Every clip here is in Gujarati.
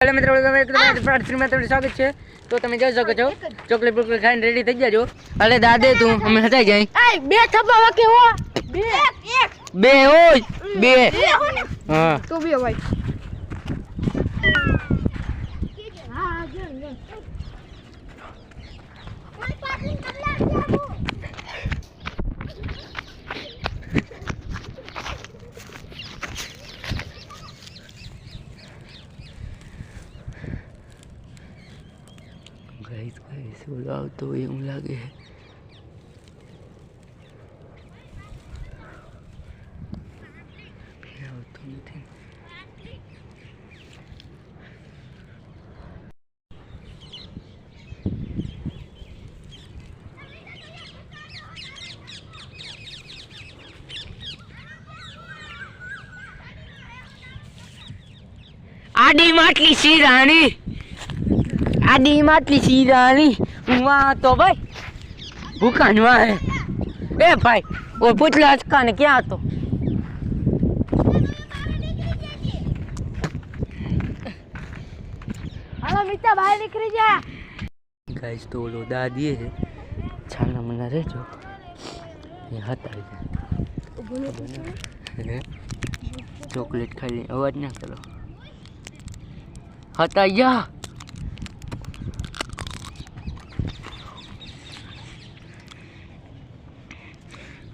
હેલો મિત્રો સ્વાગત છે. તો તમે જોઈ શકો છો ચોકલેટ બોકલેટ ખાઈને રેડી થઈ જજો અરે દાદે તું અમે હટાઈ જાય બે થપ્પા વાકે હો. બે બે ઓય બે. હા. તો બે ભાઈ હા જો જો કોઈ પાર્કિંગ કર લે ગાઈસ ઓલો આવતો હોય એવું લાગે આવતો નથી આડી માટલી શીરાણી આડી માટલી સીધાની વાહ તો ભાઈ ભૂકાન વાહે. હે એ ભાઈ ઓ પૂછલા અચકાને ક્યાં હતો? હાલો મિત્ર બહાર નીકળી જા. ગાઈસ તો ઓલો દાદીએ છે છાના મના રહેજો. એ હતા હે? ચોકલેટ ખાઈ અવાજ ના કરો. હતા યા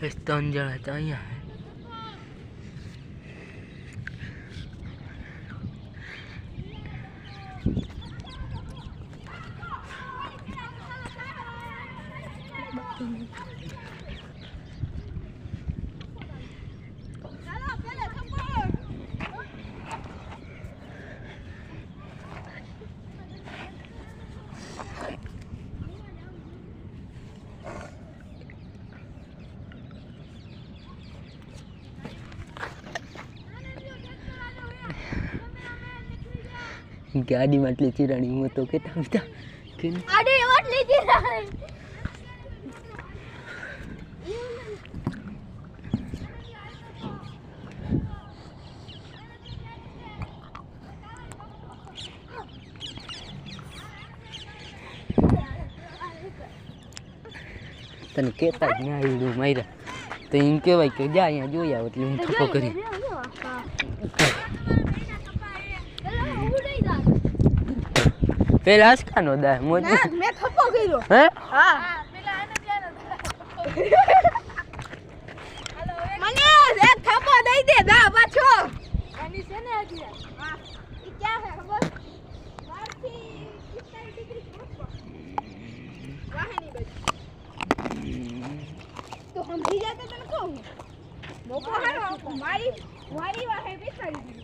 બસ ત્રણ જણા હતા અહીંયા હે. ગાડીમાં એટલી ચીરાણી હું તો કેતા હતા કે આડી તને કેતા જ ના ઈડું માર્યા તો એમ કહેવાય કે જા અહીંયા જોઈ આવ એટલે હું થપ્પો કરી પેલા હસકાનો દા મોજ. ના મેં થપ્પો કર્યો. હે? હા. મને એક થપ્પો દઈ દે દા પાછો. એની છે ને હજી? હા. ઈ ક્યાં છે ખબર? બારથી 45 ડિગ્રી વાહની બાજુ તો સમજી જા તને કહું મોકો હારો મારી મારી વાહે બેસાડી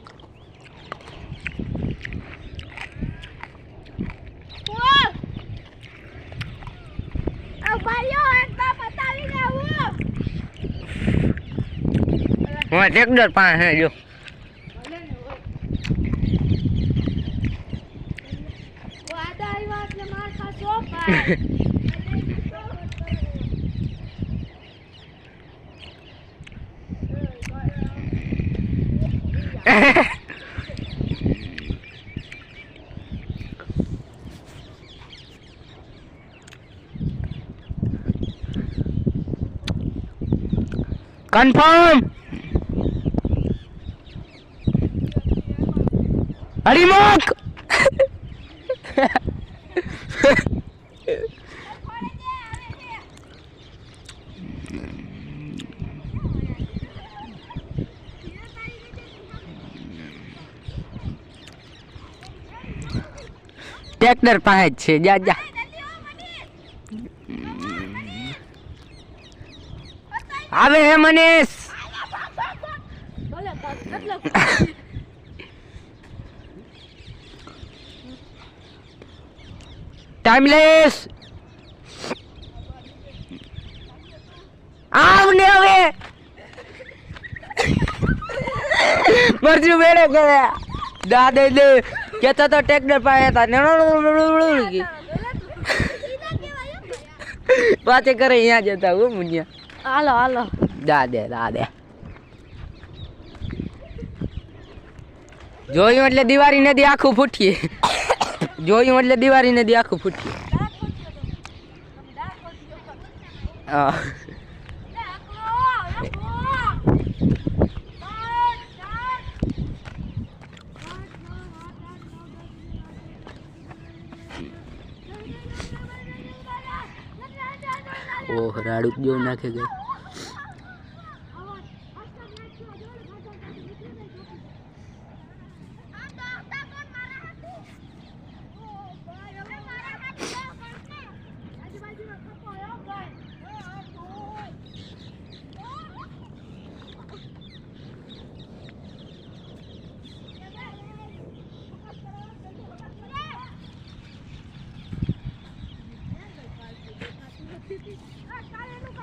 હું ટ્રેક્ટર પાસે હે જો વાદા આવ્યા એટલે માર ખાશો પા કન્ફર્મ હરીમુખ ટ્રેક્ટર પાસે જ છે જા જા. આવે હે મનીષ! ટાઈમલેસ આવ ને હવે મરજી બેડે ગયા દાદે દે. કેતા તો ટ્રેક્ટર પાયા હતા ને પાછે કરે અહીંયા જતા હું મુનિયા. હાલો હાલો. દાદે દાદે. જોયું એટલે દિવાળી નદી આખું ફૂટીએ. જોયું એટલે દિવાળી દી આખું ફૂટ્યું. ઓહ રાડું જેવું નાખે ગઈ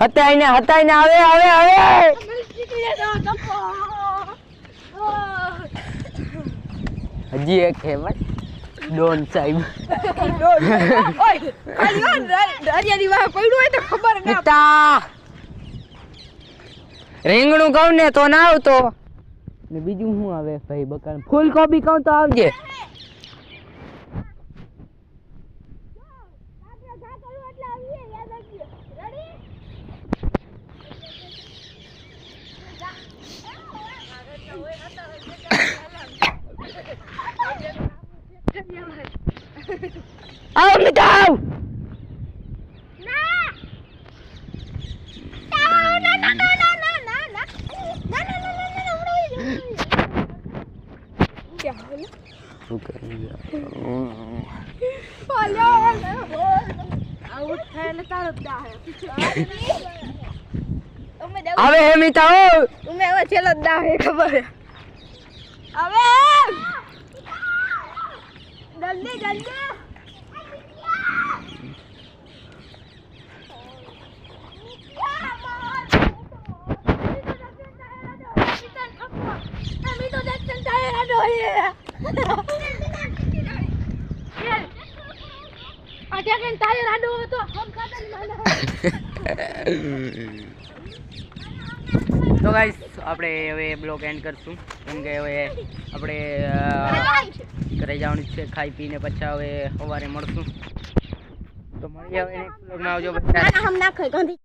હતાઈ ને હતાઈ ને આવે આવે આવે! હજી એક હે ભાઈ ડોન સાહેબ. રીંગણું કહું ને તો ના આવતો. ને બીજું શું આવે? ભાઈ બકાલ ફૂલકોબી કહું તો આવજે. આવે હે મિતા ઓ ઉમે હવે છેલ્લો દા હે ખબર. હવે જલ્દી જલ્દી. તો ગાઈસ આપણે હવે બ્લોગ એન્ડ કરશું. કેમ કે હવે આપણે ઘરે જવાનું છે, ખાઈ પીને પછી હવે સવારે મળશું. તો મળીએ હવે નેક્સ્ટ બ્લોગમાં આવજો.